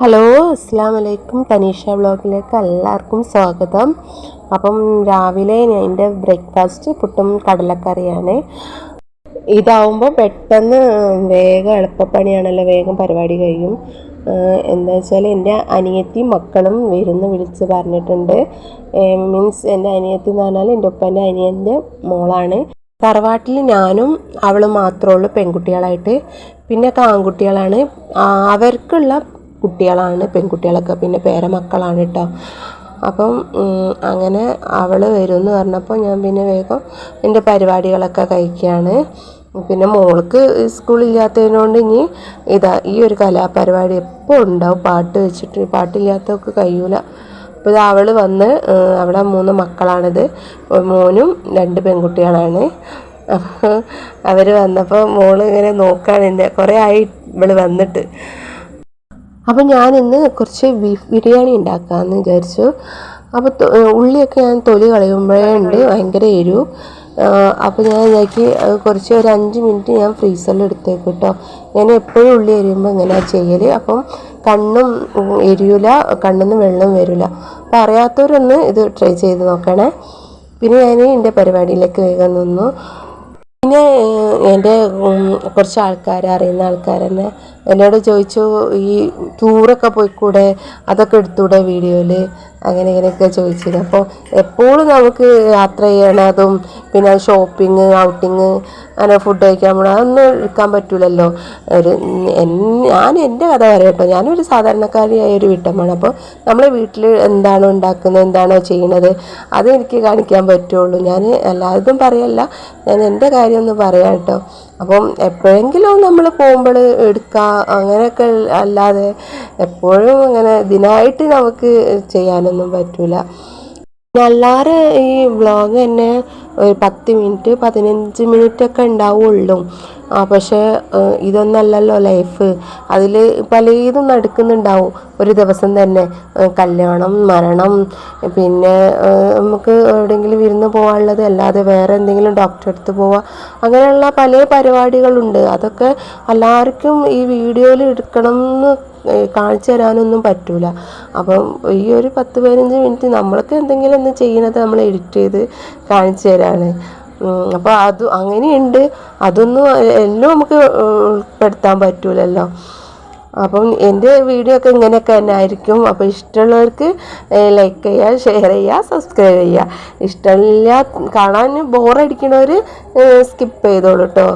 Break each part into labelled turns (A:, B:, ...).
A: Hello അസ്സാം വലൈക്കും തനീഷ ബ്ലോഗിലേക്ക് എല്ലാവർക്കും സ്വാഗതം. അപ്പം രാവിലെ എന്റെ ബ്രേക്ക്ഫാസ്റ്റ് പുട്ടും കടലക്കറിയാണ്. ഇതാവുമ്പോൾ പെട്ടെന്ന് വേഗം എളുപ്പപ്പണിയാണല്ലോ വേഗം പരിപാടി കഴിയും. എന്താ വെച്ചാൽ എന്റെ അനിയത്തി മക്കളും വരുന്ന് വിളിച്ച് പറഞ്ഞിട്ടുണ്ട്. മീൻസ് എന്റെ അനിയത്തി എന്ന് പറഞ്ഞാൽ എന്റെ ഒപ്പന്റെ അനിയന്റെ മോളാണ്. തറവാട്ടിൽ ഞാനും അവളും മാത്രമേ ഉള്ളൂ പെൺകുട്ടികളായിട്ട്. പിന്നെ ആൺകുട്ടികളാണ്. അവർക്കുള്ള കുട്ടികളാണ് പെൺകുട്ടികളൊക്കെ പിന്നെ പേരമക്കളാണ് കേട്ടോ അപ്പം അങ്ങനെ അവൾ വരുമെന്ന് പറഞ്ഞപ്പോൾ ഞാൻ പിന്നെ വേഗം എന്റെ പരിപാടികളൊക്കെ കഴിക്കുകയാണ് പിന്നെ മോൾക്ക് സ്കൂളില്ലാത്തതിനോണ്ട് ഇനി ഇതാ ഈ ഒരു കലാപരിപാടി എപ്പോൾ ഉണ്ടാവും? പാട്ട് വെച്ചിട്ട് പാട്ടില്ലാത്തവർക്ക് കഴിയൂല. അപ്പോൾ അവൾ വന്ന് അവിടെ മൂന്ന് മക്കളാണിത്. മോനും രണ്ട് പെൺകുട്ടികളാണ്. അപ്പോൾ അവർ വന്നപ്പോൾ മോൾ ഇങ്ങനെ നോക്കുകയാണ് എന്റെ കുറേ ആയി ഇവൾ വന്നിട്ട്. അപ്പോൾ ഞാൻ ഇന്ന് കുറച്ച് ബീഫ് ബിരിയാണി ഉണ്ടാക്കാമെന്ന് വിചാരിച്ചു. അപ്പോൾ ഉള്ളിയൊക്കെ ഞാൻ തൊലി കളയുമ്പോഴേ ഉണ്ട് ഭയങ്കര എരിവ്. അപ്പോൾ ഞാൻ ഇതാക്കി കുറച്ച് ഒരു അഞ്ച് മിനിറ്റ് ഞാൻ ഫ്രീസറിൽ എടുത്തേക്ക് കേട്ടോ ഞാൻ എപ്പോഴും ഉള്ളി എരിയുമ്പോൾ ഇങ്ങനെ ചെയ്യൽ അപ്പം കണ്ണും എരിയില്ല എരിയൂല കണ്ണിന്ന് വെള്ളം വരില്ല അപ്പോൾ അറിയാത്തവരൊന്ന് ഇത് ട്രൈ ചെയ്ത് നോക്കണേ. പിന്നെ ഞാൻ എന്റെ പരിപാടിയിലേക്ക് വേഗം നിന്നു. പിന്നെ എന്റെ കുറച്ച് ആൾക്കാർ അറിയുന്ന ആൾക്കാർ തന്നെ എന്നോട് ചോദിച്ചു ഈ ടൂറൊക്കെ പോയിക്കൂടെ? അതൊക്കെ എടുത്തൂടെ വീഡിയോയിൽ അങ്ങനെ ഇങ്ങനെയൊക്കെ ചോദിച്ചത് അപ്പോൾ എപ്പോഴും നമുക്ക് യാത്ര ചെയ്യണതും പിന്നെ ഷോപ്പിംഗ് ഔട്ടിങ് അങ്ങനെ ഫുഡ് കഴിക്കാൻ പോകണം അതൊന്നും എടുക്കാൻ പറ്റില്ലല്ലോ ഒരു ഞാൻ എന്റെ കഥ പറയട്ടോ ഞാനൊരു സാധാരണക്കാരിയായ ഒരു വീട്ടമ്മയാണ്. അപ്പോൾ നമ്മൾ വീട്ടിൽ എന്താണോ ഉണ്ടാക്കുന്നത് എന്താണോ ചെയ്യണത് അത് എനിക്ക് കാണിക്കാൻ പറ്റുള്ളൂ. ഞാൻ എല്ലാതും പറയല്ല. ഞാൻ എന്റെ കാര്യമൊന്നും പറയാം കേട്ടോ. അപ്പം എപ്പോഴെങ്കിലും നമ്മൾ പോകുമ്പോൾ എടുക്കുക അങ്ങനെയൊക്കെ അല്ലാതെ എപ്പോഴും അങ്ങനെ ഇതിനായിട്ട് നമുക്ക് ചെയ്യാനൊന്നും പറ്റില്ല അല്ലാതെ ഈ വ്ളോഗ് തന്നെ ഒരു പത്ത് മിനിറ്റ് പതിനഞ്ച് മിനിറ്റ് ഒക്കെ ഉണ്ടാവുള്ളൂ. ആ പക്ഷേ ഇതൊന്നല്ലല്ലോ ലൈഫ്. അതിൽ പലതും നടക്കുന്നുണ്ടാവും. ഒരു ദിവസം തന്നെ കല്യാണം മരണം പിന്നെ നമുക്ക് എവിടെയെങ്കിലും വിരുന്ന് പോകാനുള്ളത് അല്ലാതെ വേറെ എന്തെങ്കിലും ഡോക്ടറെ അടുത്ത് പോവുക അങ്ങനെയുള്ള പല പരിപാടികളുണ്ട്. അതൊക്കെ എല്ലാവർക്കും ഈ വീഡിയോയിൽ എടുക്കണം എന്ന് കാണിച്ചു തരാനൊന്നും പറ്റൂല. അപ്പം ഈ ഒരു പത്ത് പതിനഞ്ച് മിനിറ്റ് നമ്മളൊക്കെ എന്തെങ്കിലും ഒന്ന് ചെയ്യുന്നത് നമ്മൾ എഡിറ്റ് ചെയ്ത് കാണിച്ചു തരാണ്. അപ്പോൾ അത് അങ്ങനെയുണ്ട്. അതൊന്നും എല്ലാം നമുക്ക് ഉൾപ്പെടുത്താൻ പറ്റൂലല്ലോ. അപ്പം എന്റെ വീഡിയോ ഒക്കെ ഇങ്ങനെയൊക്കെ തന്നെ ആയിരിക്കും. അപ്പോൾ ഇഷ്ടമുള്ളവർക്ക് ലൈക്ക് ചെയ്യുക ഷെയർ ചെയ്യുക സബ്സ്ക്രൈബ് ചെയ്യുക. ഇഷ്ടമില്ല കാണാൻ ബോറടിക്കണവർ സ്കിപ്പ് ചെയ്തോളൂ കേട്ടോ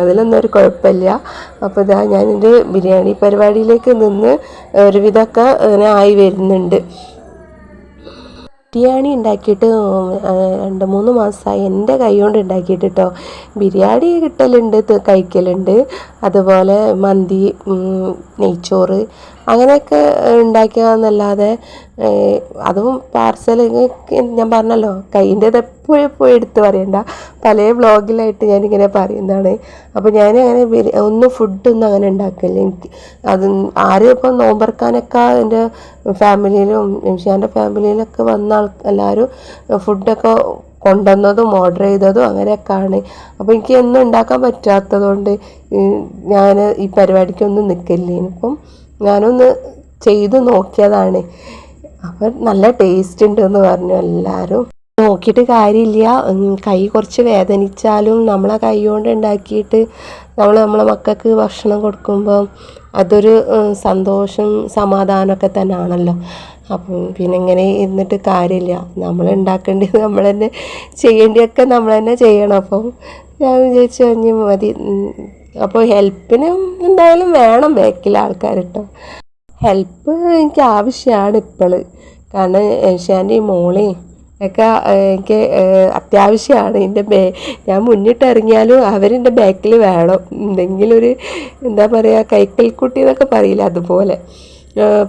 A: അതിലൊന്നും ഒരു കുഴപ്പമില്ല. അപ്പോൾ ഇതാ ഞാനെന്റെ ബിരിയാണി പരിപാടിയിലേക്ക് നിന്ന് ഒരുവിധമൊക്കെ ഇങ്ങനെ ആയി വരുന്നുണ്ട്. ബിരിയാണി ഉണ്ടാക്കിയിട്ട് രണ്ട് മൂന്ന് മാസമായി എന്റെ കൈ കൊണ്ട് ഉണ്ടാക്കിയിട്ട് കേട്ടോ ബിരിയാണി കിട്ടലുണ്ട് കഴിക്കലുണ്ട്. അതുപോലെ മന്തി നെയ്ച്ചോറ് അങ്ങനെയൊക്കെ ഉണ്ടാക്കുക എന്നല്ലാതെ അതും പാർസൽ ഞാൻ പറഞ്ഞല്ലോ കൈന്റെത് എപ്പോഴും എപ്പോഴും എടുത്ത് പറയണ്ട. പല വ്ളോഗിലായിട്ട് ഞാനിങ്ങനെ പറയുന്നതാണ്. അപ്പോൾ ഞാൻ അങ്ങനെ ഒന്നും ഫുഡൊന്നും അങ്ങനെ ഉണ്ടാക്കില്ല എനിക്ക് അത് ആരും ഇപ്പം നോമ്പറക്കാനൊക്കെ എന്റെ ഫാമിലിയിലും നിമിഷാന്റെ ഫാമിലിയിലൊക്കെ വന്ന ആൾ എല്ലാവരും ഫുഡൊക്കെ കൊണ്ടുവന്നതും ഓർഡർ ചെയ്തതും അങ്ങനെയൊക്കെയാണ്. അപ്പോൾ എനിക്ക് ഒന്നും ഉണ്ടാക്കാൻ പറ്റാത്തതുകൊണ്ട് ഞാൻ ഈ പരിപാടിക്കൊന്നും നിൽക്കില്ല ഇനിയിപ്പം ഞാനൊന്ന് ചെയ്ത് നോക്കിയതാണ്. അപ്പം നല്ല ടേസ്റ്റ് ഉണ്ട് എന്ന് പറഞ്ഞു എല്ലാവരും നോക്കിയിട്ട് കാര്യമില്ല. കൈ കുറച്ച് വേദനിച്ചാലും നമ്മളെ കൈ കൊണ്ട് ഉണ്ടാക്കിയിട്ട് നമ്മൾ നമ്മളെ മക്കൾക്ക് ഭക്ഷണം കൊടുക്കുമ്പോൾ അതൊരു സന്തോഷം സമാധാനമൊക്കെ തന്നെയാണല്ലോ അപ്പം പിന്നെ ഇങ്ങനെ ഇരുന്നിട്ട് കാര്യമില്ല. നമ്മൾ ഉണ്ടാക്കേണ്ടത് നമ്മൾ തന്നെ ചെയ്യേണ്ടിയൊക്കെ നമ്മൾ തന്നെ ചെയ്യണം. അപ്പം ഞാൻ വിചാരിച്ചു കഴിഞ്ഞ് മതി. അപ്പോൾ ഹെൽപ്പിന് എന്തായാലും വേണം ബാക്കിലെ ആൾക്കാർ കേട്ടോ ഹെൽപ്പ് എനിക്ക് ആവശ്യമാണ് ഇപ്പോൾ കാരണം ഏഷ്യാന്റെ ഈ മോളെ ഒക്കെ എനിക്ക് അത്യാവശ്യമാണ് എന്റെ ബേ ഞാൻ മുന്നിട്ട് ഇറങ്ങിയാലും അവരെന്റെ ബാക്കിൽ വേണം. എന്തെങ്കിലും ഒരു എന്താ പറയുക കൈക്കൽക്കുട്ടി എന്നൊക്കെ പറയില്ല അതുപോലെ.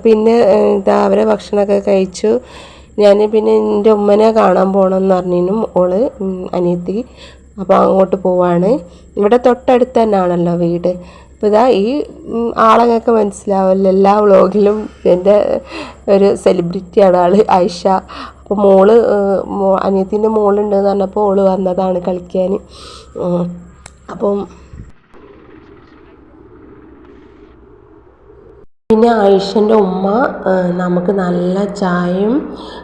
A: പിന്നെ ഇതാ അവരെ ഭക്ഷണമൊക്കെ കഴിച്ചു. ഞാൻ പിന്നെ എന്റെ ഉമ്മനെ കാണാൻ പോകണമെന്ന് പറഞ്ഞിനും ഓൾ അനിയത്തി. അപ്പോൾ അങ്ങോട്ട് പോവാണ്. ഇവിടെ തൊട്ടടുത്ത് തന്നെയാണല്ലോ വീട്. അപ്പോൾ ഇതാ ഈ ആളങ്ങൾക്ക് മനസ്സിലാവില്ല എല്ലാ വ്ളോഗിലും എന്റെ ഒരു സെലിബ്രിറ്റിയാണ് ആൾ ഐഷ അപ്പോൾ മോൾ അനിയത്തിന്റെ മോളുണ്ടെന്ന് പറഞ്ഞപ്പോൾ ഓൾ വന്നതാണ് കളിക്കാൻ. അപ്പം പിന്നെ ആയിഷന്റെ ഉമ്മ നമുക്ക് നല്ല ചായയും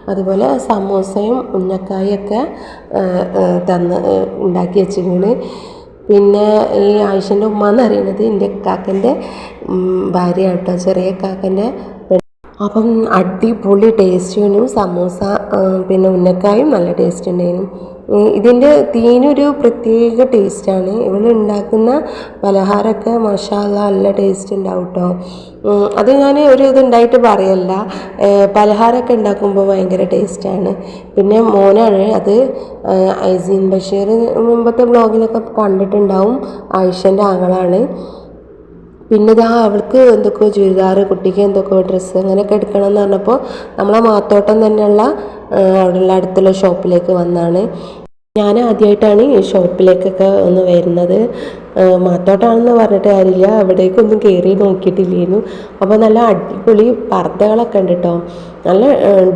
A: അതുപോലെ സമൂസയും ഉന്നക്കായൊക്കെ തന്ന് ഉണ്ടാക്കി വെച്ചിരുന്നു പിന്നെ ഈ ആയിഷന്റെ ഉമ്മ എന്ന് പറയുന്നത് എന്റെ കാക്കന്റെ ഭാര്യ കേട്ടോ ചെറിയ കാക്കന്റെ അപ്പം അടിപൊളി ടേസ്റ്റിനും സമൂസ ആ, പിന്നെ ഉന്നക്കായും നല്ല ടേസ്റ്റ് ഉണ്ടായിരുന്നു. ഇതിന്റെ തീനൊരു പ്രത്യേക ടേസ്റ്റാണ്. ഇവൾ ഉണ്ടാക്കുന്ന പലഹാരമൊക്കെ മസാല നല്ല ടേസ്റ്റ് ഉണ്ടാവും കേട്ടോ അത് ഞാൻ ഒരു ഇതുണ്ടായിട്ട് പറയല്ല. പലഹാരമൊക്കെ ഉണ്ടാക്കുമ്പോൾ ഭയങ്കര ടേസ്റ്റാണ്. പിന്നെ മോനാണ് അത് ഐസീൻ ബഷീർ മുമ്പത്തെ ബ്ലോഗിലൊക്കെ കണ്ടിട്ടുണ്ടാവും. ആയിഷന്റെ ആങ്ങളാണ്. പിന്നെ ഇതാ അവൾക്ക് എന്തൊക്കെയോ ചുരിദാർ കുട്ടിക്ക് എന്തൊക്കെയോ ഡ്രസ്സ് അങ്ങനെയൊക്കെ എടുക്കണം എന്ന് പറഞ്ഞപ്പോൾ നമ്മളെ മാത്തോട്ടം തന്നെയുള്ള അവിടെയുള്ള അടുത്തുള്ള ഷോപ്പിലേക്ക് വന്നാണ്. ഞാൻ ആദ്യമായിട്ടാണ് ഈ ഷോപ്പിലേക്കൊക്കെ ഒന്ന് വരുന്നത്. മാത്തോട്ടാണെന്ന് പറഞ്ഞിട്ട് കാര്യമില്ല. അവിടേക്കൊന്നും കയറി നോക്കിയിട്ടില്ലായിരുന്നു അപ്പോൾ നല്ല അടിപൊളി പർദ്ദകളൊക്കെ ഉണ്ട് കേട്ടോ നല്ല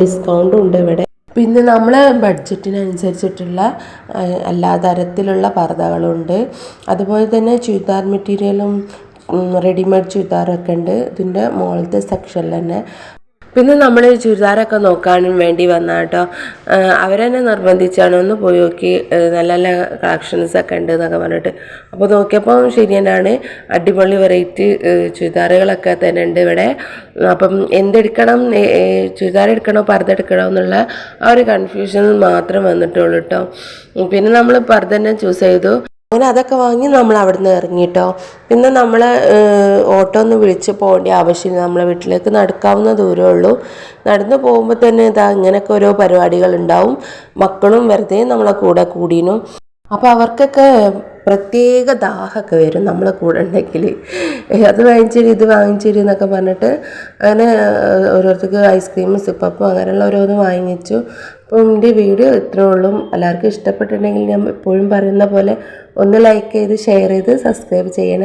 A: ഡിസ്കൗണ്ട് ഉണ്ട് ഇവിടെ. പിന്നെ നമ്മൾ ബഡ്ജറ്റിനനുസരിച്ചിട്ടുള്ള എല്ലാ തരത്തിലുള്ള പർദ്ദകളുണ്ട്. അതുപോലെ തന്നെ ചുരിദാർ മെറ്റീരിയലും റെഡിമെയ്ഡ് ചുരിദാറൊക്കെ ഉണ്ട്. ഇതിന്റെ മുകളിലത്തെ സെക്ഷനിൽ തന്നെ. പിന്നെ നമ്മൾ ചുരിദാറൊക്കെ നോക്കാനും വേണ്ടി വന്ന കേട്ടോ അവരെന്നെ നിർബന്ധിച്ചാണ് ഒന്ന് പോയി നോക്കി നല്ല നല്ല കളക്ഷൻസ് ഒക്കെ ഉണ്ട് എന്നൊക്കെ പറഞ്ഞിട്ട്. അപ്പോൾ നോക്കിയപ്പോൾ ശരി തന്നെയാണ്. അടിപൊളി വെറൈറ്റി ചുരിദാറുകളൊക്കെ തന്നെ ഉണ്ട് ഇവിടെ. അപ്പം എന്തെടുക്കണം ചുരിദാർ എടുക്കണോ പർദ്ദ എടുക്കണോ എന്നുള്ള ആ ഒരു കൺഫ്യൂഷൻ മാത്രം വന്നിട്ടുള്ളൂ കേട്ടോ പിന്നെ നമ്മൾ പർദ്ദ തന്നെ ചൂസ് ചെയ്തു. അങ്ങനെ അതൊക്കെ വാങ്ങി നമ്മൾ അവിടെ നിന്ന് ഇറങ്ങിട്ടോ. പിന്നെ നമ്മൾ ഓട്ടോ ഒന്ന് വിളിച്ച് പോകേണ്ട ആവശ്യമില്ല. നമ്മളെ വീട്ടിലേക്ക് നടക്കാവുന്ന ദൂരമേ ഉള്ളൂ. നടന്നു പോകുമ്പോൾ തന്നെ ഇതാ ഇങ്ങനെയൊക്കെ ഓരോ പരിപാടികൾ ഉണ്ടാവും മക്കളും വെറുതെ നമ്മളെ കൂടെ കൂടിയിരുന്നു അപ്പോൾ അവർക്കൊക്കെ പ്രത്യേക ദാഹമൊക്കെ വരും നമ്മളെ കൂടെ ഉണ്ടെങ്കിൽ അത് വാങ്ങിച്ചിരി ഇത് വാങ്ങിച്ചിരി എന്നൊക്കെ പറഞ്ഞിട്ട് അങ്ങനെ ഓരോരുത്തർക്ക് ഐസ്ക്രീമും സിപ്പപ്പും അങ്ങനെയുള്ള ഓരോന്ന് വാങ്ങിച്ചു. അപ്പോൾ എന്റെ വീഡിയോ ഇത്രേ ഉള്ളൂ. എല്ലാവർക്കും ഇഷ്ടപ്പെട്ടിട്ടുണ്ടെങ്കിൽ ഞാൻ എപ്പോഴും പറയുന്ന പോലെ ഒന്ന് ലൈക്ക് ചെയ്ത് ഷെയർ ചെയ്ത് സബ്സ്ക്രൈബ് ചെയ്യണം.